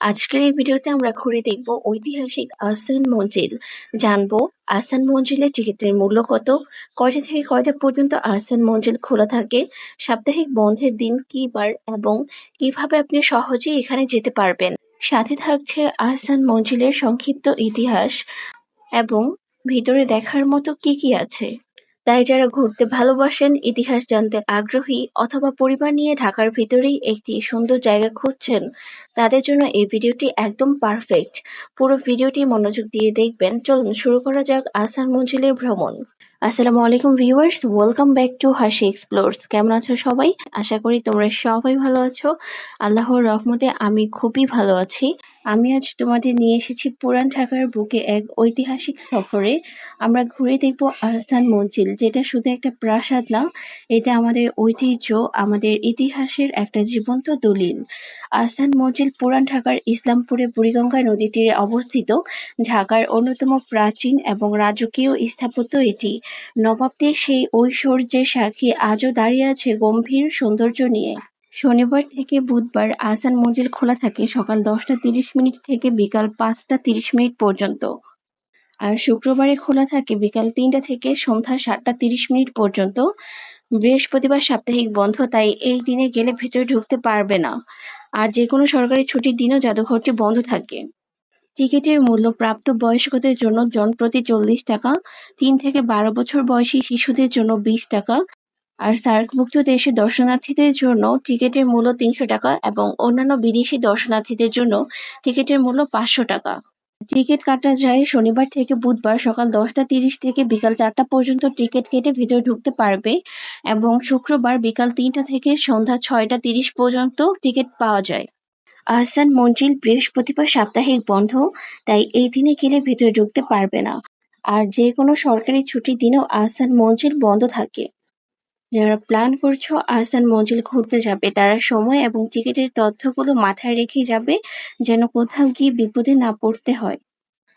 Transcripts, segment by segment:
আজকের এই ভিডিওতে আমরা ঘুরে দেখব ঐতিহাসিক আসান মঞ্জিল। জানব আসান মঞ্জিলের টিকিটের মূল্য কত? কয়টা থেকে কয়টা পর্যন্ত আসান মঞ্জিল খোলা থাকে? সাপ্তাহিক বন্ধের দিন কী বার এবং কীভাবে আপনি সহজেই এখানে যেতে পারবেন? সাথে থাকছে আহসান মঞ্জিলের সংক্ষিপ্ত ইতিহাস এবং ভিতরে দেখার মতো কি কি আছে? তাই যারা ঘুরতে ভালোবাসেন, ইতিহাস জানতে আগ্রহী অথবা পরিবার নিয়ে ঢাকার ভিতরেই একটি সুন্দর জায়গা খুঁজছেন, তাদের জন্য এই ভিডিওটি একদম পারফেক্ট। পুরো ভিডিওটি মনোযোগ দিয়ে দেখবেন। চলুন শুরু করা যাক আসান মঞ্জিলের ভ্রমণ। আসসালামু আলাইকুম viewers, welcome back to Hasi explores. কেমন আছো সবাই? আশা করি তোমরা সবাই ভালো আছো। আল্লাহর রহমতে আমি খুবই ভালো আছি। আমি আজ তোমাদের নিয়ে এসেছি পুরান ঢাকার বুকে এক ঐতিহাসিক সফরে। আমরা ঘুরে দেখব আহসান মঞ্জিল, যেটা শুধু একটা প্রাসাদ না, এটা আমাদের ঐতিহ্য, আমাদের ইতিহাসের একটা জীবন্ত দলিল। আহসান মঞ্জিল পুরান ঢাকার ইসলামপুরে বুড়িগঙ্গা নদী তীরে অবস্থিত। ঢাকার অন্যতম প্রাচীন এবং রাজকীয় স্থাপত্য এটি। নবাবদের সেই ঐশ্বর্যের সাক্ষী আজও দাঁড়িয়ে আছে গম্ভীর সৌন্দর্য নিয়ে। শনিবার থেকে বুধবার আহসান মঞ্জিল খোলা থাকে সকাল দশটা তিরিশ মিনিট থেকে বিকাল পাঁচটা তিরিশ মিনিট পর্যন্ত। আর শুক্রবারে খোলা থাকে বিকাল তিনটা থেকে সন্ধ্যা সাতটা তিরিশ মিনিট পর্যন্ত। বৃহস্পতিবার সাপ্তাহিক বন্ধ, তাই এই দিনে গেলে ভেতরে ঢুকতে পারবে না। আর যে কোনো সরকারি ছুটির দিনও জাদুঘরটি বন্ধ থাকে। টিকিটের মূল্য প্রাপ্ত বয়স্কদের জন্য জন প্রতি চল্লিশ টাকা, তিন থেকে বারো বছর বয়সী শিশুদের জন্য বিশ টাকা আর সার্কভুক্ত দেশের দর্শনার্থীদের জন্য টিকিটের মূল্য তিনশো টাকা এবং অন্যান্য বিদেশি দর্শনার্থীদের জন্য টিকিটের মূল্য পাঁচশো টাকা। টিকিট কাটা যায় শনিবার থেকে বুধবার সকাল দশটা তিরিশ থেকে বিকাল চারটা পর্যন্ত টিকিট কেটে ভিতরে ঢুকতে পারবে এবং শুক্রবার বিকাল তিনটা থেকে সন্ধ্যা ছয়টা তিরিশ পর্যন্ত টিকিট পাওয়া যায়। আহসান মঞ্জিল বৃহস্পতিবার সাপ্তাহিক বন্ধ, তাই এই দিনে গেলে ভিতরে ঢুকতে পারবে না। আর যে কোনো সরকারি ছুটির দিনেও আহসান মঞ্জিল বন্ধ থাকে। যারা প্ল্যান করছ, আহসান মঞ্জিল ঘুরতে যাবে। তারা সময় এবং টিকিটের তথ্যগুলো মাথায় রেখে যাবে, যেন কোথাও গিয়ে বিপদে না পড়তে হয়।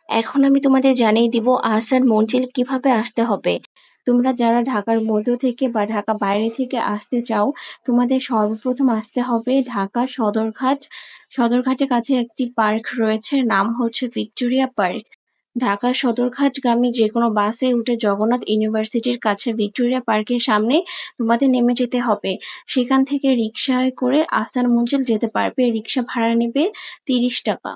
এখন আমি তোমাদের জানিয়ে দিব আহসান মঞ্জিল কীভাবে আসতে হবে। তোমরা যারা ঢাকার মধ্য থেকে বা ঢাকা বাইরে থেকে আসতে চাও, তোমাদের সর্বপ্রথম আসতে হবে ঢাকা সদরঘাট। সদরঘাটের কাছে একটি পার্ক রয়েছে, নাম হচ্ছে ভিক্টোরিয়া পার্ক। ঢাকা সদরঘাটগামী যেকোনো বাসে উঠে জগন্নাথ ইউনিভার্সিটির কাছে ভিক্টোরিয়া পার্কের সামনে তোমাদের নেমে যেতে হবে। সেখান থেকে রিক্সায় করে আস্তান মঞ্জিল যেতে পারবে। রিক্সা ভাড়া নেবে তিরিশ টাকা।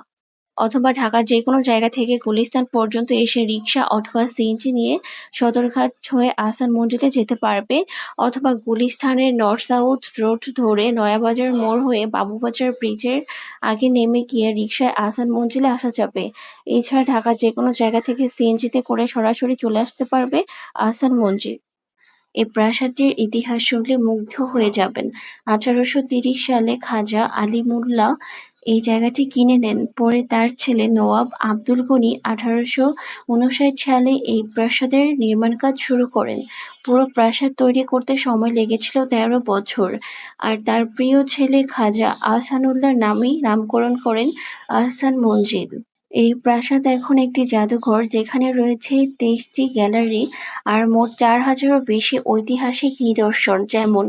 অথবা ঢাকার যে কোনো জায়গা থেকে গুলিস্তান পর্যন্ত এসে রিক্সা অথবা সিএনজি নিয়ে সদরঘাট হয়ে আসান মঞ্জিলে যেতে পারবে, অথবা গুলিস্তানের নর্থ সাউথ রোড ধরে নয়াবাজার মোড় হয়ে বাবুবাজার ব্রিজের আগে নেমে গিয়ে রিক্সায় আসান মঞ্জিলে আসা যাবে। এছাড়া ঢাকার যে কোনো জায়গা থেকে সিএনজিতে করে সরাসরি চলে আসতে পারবে আসান মঞ্জিল এই প্রাসাদটির ইতিহাস শুনলে মুগ্ধ হয়ে যাবেন। আঠারোশো তিরিশ সালে খাজা আলিমুল্লাহ এই জায়গাটি কিনে নেন। পরে তার ছেলে নওয়াব আব্দুল গনি আঠারোশো উনষাট সালে এই প্রাসাদের নির্মাণ কাজ শুরু করেন। পুরো প্রাসাদ তৈরি করতে সময় লেগেছিল তেরো বছর। আর তার প্রিয় ছেলে খাজা আহসানুল্লাহর নামেই নামকরণ করেন আহসান মঞ্জিল। এই প্রাসাদ এখন একটি জাদুঘর যেখানে রয়েছে তেইশটি গ্যালারি আর মোট চার হাজারও বেশি ঐতিহাসিক নিদর্শন, যেমন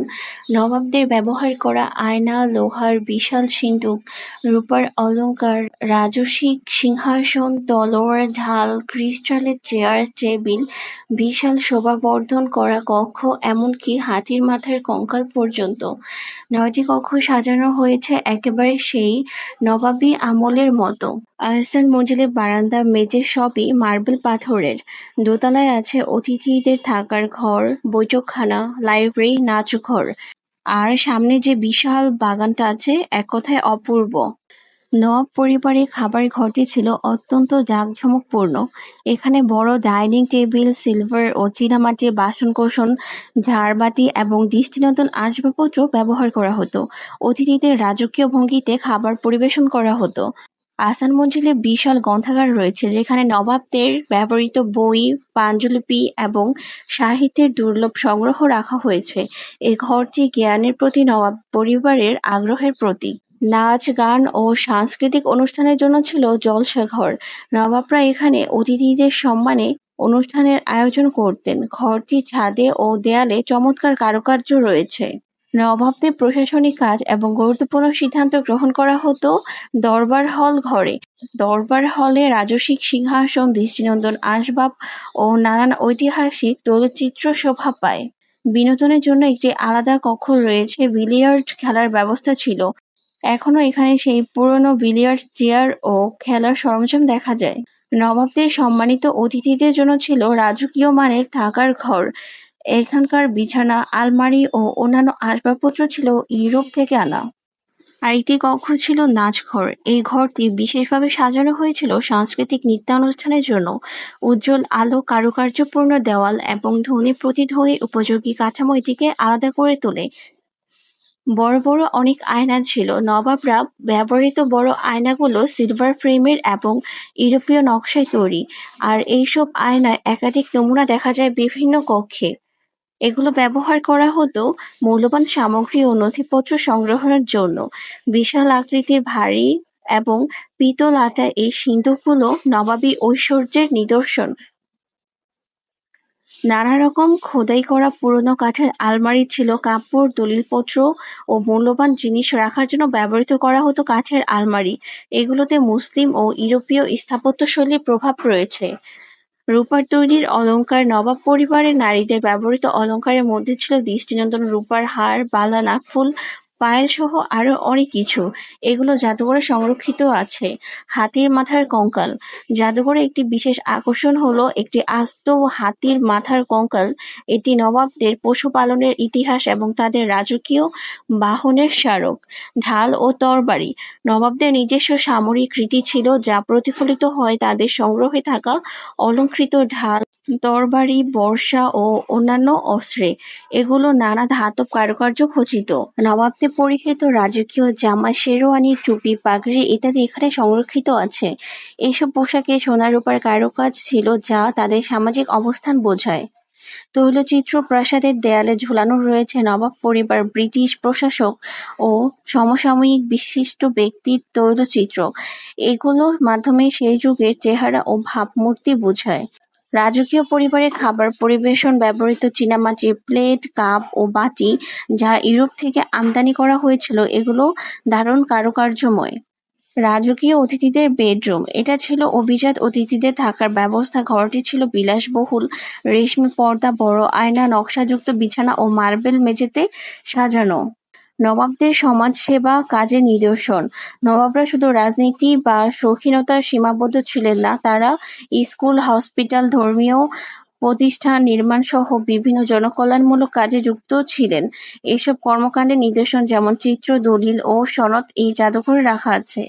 নবাবদের ব্যবহার করা আয়না, লোহার বিশাল সিন্দুক, রূপার অলঙ্কার রাজসিক সিংহাসন, তলোয়ার, ঢাল, ক্রিস্টালের চেয়ার, টেবিল, বিশাল শোভাবর্ধন করা কক্ষ, এমনকি হাতির মাথার কঙ্কাল পর্যন্ত। নয়টি কক্ষ সাজানো হয়েছে একেবারে সেই নবাবী আমলের মতো। আহসান মঞ্জিলের বারান্দা মেঝে সবই মার্বেল পাথরের। দোতলায় আছে অতিথিদের থাকার ঘর, বৈঠকখানা, লাইব্রেরি, নাচঘর। আর সামনে যে বিশাল বাগানটা আছে, এক কথায় অপূর্ব। নবাব পরিবারের খাবার ঘরটি ছিল অত্যন্ত জাঁকজমকপূর্ণ। এখানে বড় ডাইনিং টেবিল, সিলভার ও চীনামাটির বাসনকোসন, ঝাড়বাতি এবং দৃষ্টিনন্দন আসবাবপত্র ব্যবহার করা হতো। অতিথিদের রাজকীয় ভঙ্গিতে খাবার পরিবেশন করা হতো। আসান মঞ্জিলে বিশাল গ্রন্থাগার রয়েছে, যেখানে নবাবদের ব্যবহৃত বই পাণ্ডুলিপি এবং সাহিত্যের দুর্লভ সংগ্রহ রাখা হয়েছে। এই ঘরটি জ্ঞানের প্রতি, নবাব পরিবারের আগ্রহের প্রতীক। নাচ, গান ও সাংস্কৃতিক অনুষ্ঠানের জন্য ছিল জলসাঘর। নবাবরা এখানে অতিথিদের সম্মানে অনুষ্ঠানের আয়োজন করতেন। ঘরটি ছাদে ও দেয়ালে চমৎকার কারুকার্য রয়েছে। নবাবদের প্রশাসনিক কাজ এবং গুরুত্বপূর্ণ সিদ্ধান্ত গ্রহণ করা হতো দরবার হল ঘরে। দরবার হলে রাজসিক সিংহাসন, দৃষ্টিনন্দন আসবাব ও নানান ঐতিহাসিক তৈলচিত্র শোভা পায়। বিনোদনের জন্য একটি আলাদা কক্ষ রয়েছে, বিলিয়ার্ড খেলার ব্যবস্থা ছিল। এখনও এখানে সেই পুরনো বিলিয়ার্ড চেয়ার ও খেলার সরঞ্জাম দেখা যায়। নবাবদের সম্মানিত অতিথিদের জন্য ছিল রাজকীয় মানের থাকার ঘর। এখানকার বিছানা, আলমারি ও অন্যান্য আসবাবপত্র ছিল ইউরোপ থেকে আনা। আরেকটি কক্ষ ছিল নাচঘর। এই ঘরটি বিশেষভাবে সাজানো হয়েছিল সাংস্কৃতিক নৃত্যানুষ্ঠানের জন্য। উজ্জ্বল আলো কারুকার্যপূর্ণ দেওয়াল এবং ধ্বনি প্রতিধ্বনি উপযোগী কাঠামো এটিকে আলাদা করে তোলে। বড় বড় অনেক আয়না ছিল। নবাবরা ব্যবহৃত বড় আয়নাগুলো সিলভার ফ্রেমের এবং ইউরোপীয় নকশায় তৈরি। আর এইসব আয়নায় একাধিক নমুনা দেখা যায় বিভিন্ন কক্ষে। এগুলো ব্যবহার করা হতো মূল্যবান সামগ্রী ও নথিপত্র সংগ্রহের জন্য। বিশাল আকৃতির ভারী এবং পিতল আটা এই সিন্ধুকগুলো নবাবী ঐশ্বর্যের নিদর্শন। নানা রকম খোদাই করা পুরনো কাঠের আলমারি ছিল, কাপড়, দলিলপত্র ও মূল্যবান জিনিস রাখার জন্য ব্যবহৃত করা হতো কাঠের আলমারি। এগুলোতে মুসলিম ও ইউরোপীয় স্থাপত্যশৈলীর প্রভাব রয়েছে। রূপার তৈরির অলঙ্কার নবাব পরিবারের নারীদের ব্যবহৃত অলঙ্কারের মধ্যে ছিল দৃষ্টিনন্দন, রূপার হার, বালা নাকফুল পায়েল সহ আরও অনেক কিছু। এগুলো জাদুঘরে সংরক্ষিত আছে। হাতির মাথার কঙ্কাল। জাদুঘরে একটি বিশেষ আকর্ষণ হলো একটি আস্ত হাতির মাথার কঙ্কাল। এটি নবাবদের পশুপালনের ইতিহাস এবং তাদের রাজকীয় বাহনের স্মারক, ঢাল ও তরবারি। নবাবদের নিজস্ব সামরিক রীতি ছিল যা প্রতিফলিত হয় তাদের সংগ্রহে থাকা অলঙ্কৃত ঢাল তরবারি, বর্ষা ও অন্যান্য অস্ত্রে। এগুলো নানা ধাতব কারুকার্য খচিত। নবাবদের পরিহিত রাজকীয় জামা, শেরওয়ানি, টুপি, পাগড়ি ইত্যাদি এখানে সংরক্ষিত আছে। এইসব পোশাকে সোনা রূপার কারুকাজ ছিল যা তাদের সামাজিক অবস্থান বোঝায়। তৈলচিত্র প্রাসাদের দেয়ালে ঝুলানো রয়েছে নবাব পরিবার, ব্রিটিশ প্রশাসক ও সমসাময়িক বিশিষ্ট ব্যক্তির তৈলচিত্র। এগুলোর মাধ্যমে সেই যুগের চেহারা ও ভাবমূর্তি বোঝায়। রাজকীয় পরিবারে খাবার পরিবেশন ব্যবহৃত চীনামাটির প্লেট, কাপ ও বাটি যা ইউরোপ থেকে আমদানি করা হয়েছিল, এগুলো দারুণ কারুকার্যময়। রাজকীয় অতিথিদের বেডরুম। এটা ছিল অভিজাত অতিথিদের থাকার ব্যবস্থা। ঘরটি ছিল বিলাসবহুল। রেশমি পর্দা, বড় আয়না, নকশাযুক্ত বিছানা ও মার্বেল মেঝেতে সাজানো। নবাবদের সমাজসেবা কাজের নিদর্শন। নবাবরা শুধু রাজনীতি বা শৌখিনতার সীমাবদ্ধ ছিলেন না, তারা স্কুল, হসপিটাল, ধর্মীয় প্রতিষ্ঠান নির্মাণ সহ বিভিন্ন জনকল্যাণমূলক কাজে যুক্ত ছিলেন। এসব কর্মকাণ্ডের নিদর্শন যেমন চিত্র, দলিল ও সনদ এই জাদুঘরে রাখা আছে।